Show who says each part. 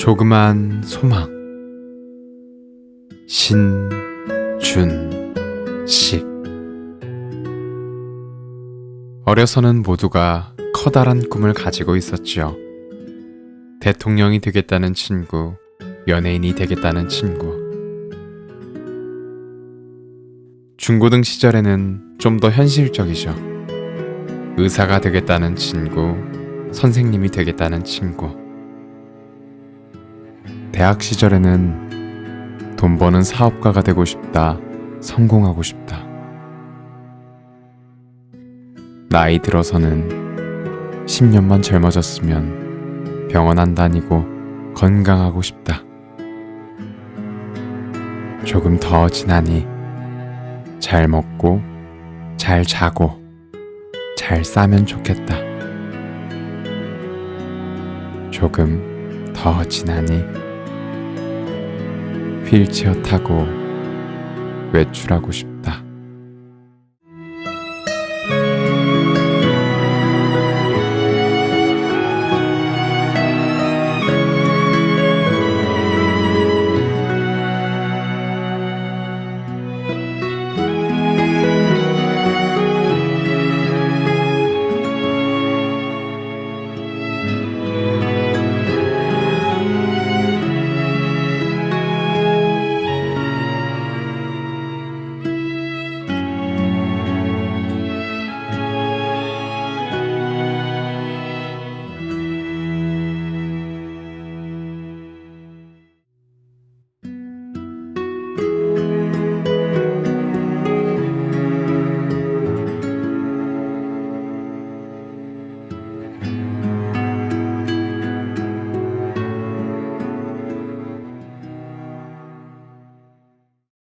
Speaker 1: 조그만 소망 신준식 어려서는 모두가 커다란 꿈을 가지고 있었죠. 대통령이 되겠다는 친구, 연예인이 되겠다는 친구. 중고등 시절에는 좀 더 현실적이죠. 의사가 되겠다는 친구, 선생님이 되겠다는 친구. 대학 시절에는 돈 버는 사업가가 되고 싶다, 성공하고 싶다. 나이 들어서는 10년만 젊어졌으면 병원 안 다니고 건강하고 싶다. 조금 더 지나니 잘 먹고 잘 자고 잘 싸면 좋겠다. 조금 더 지나니 휠체어 타고 외출하고 싶다.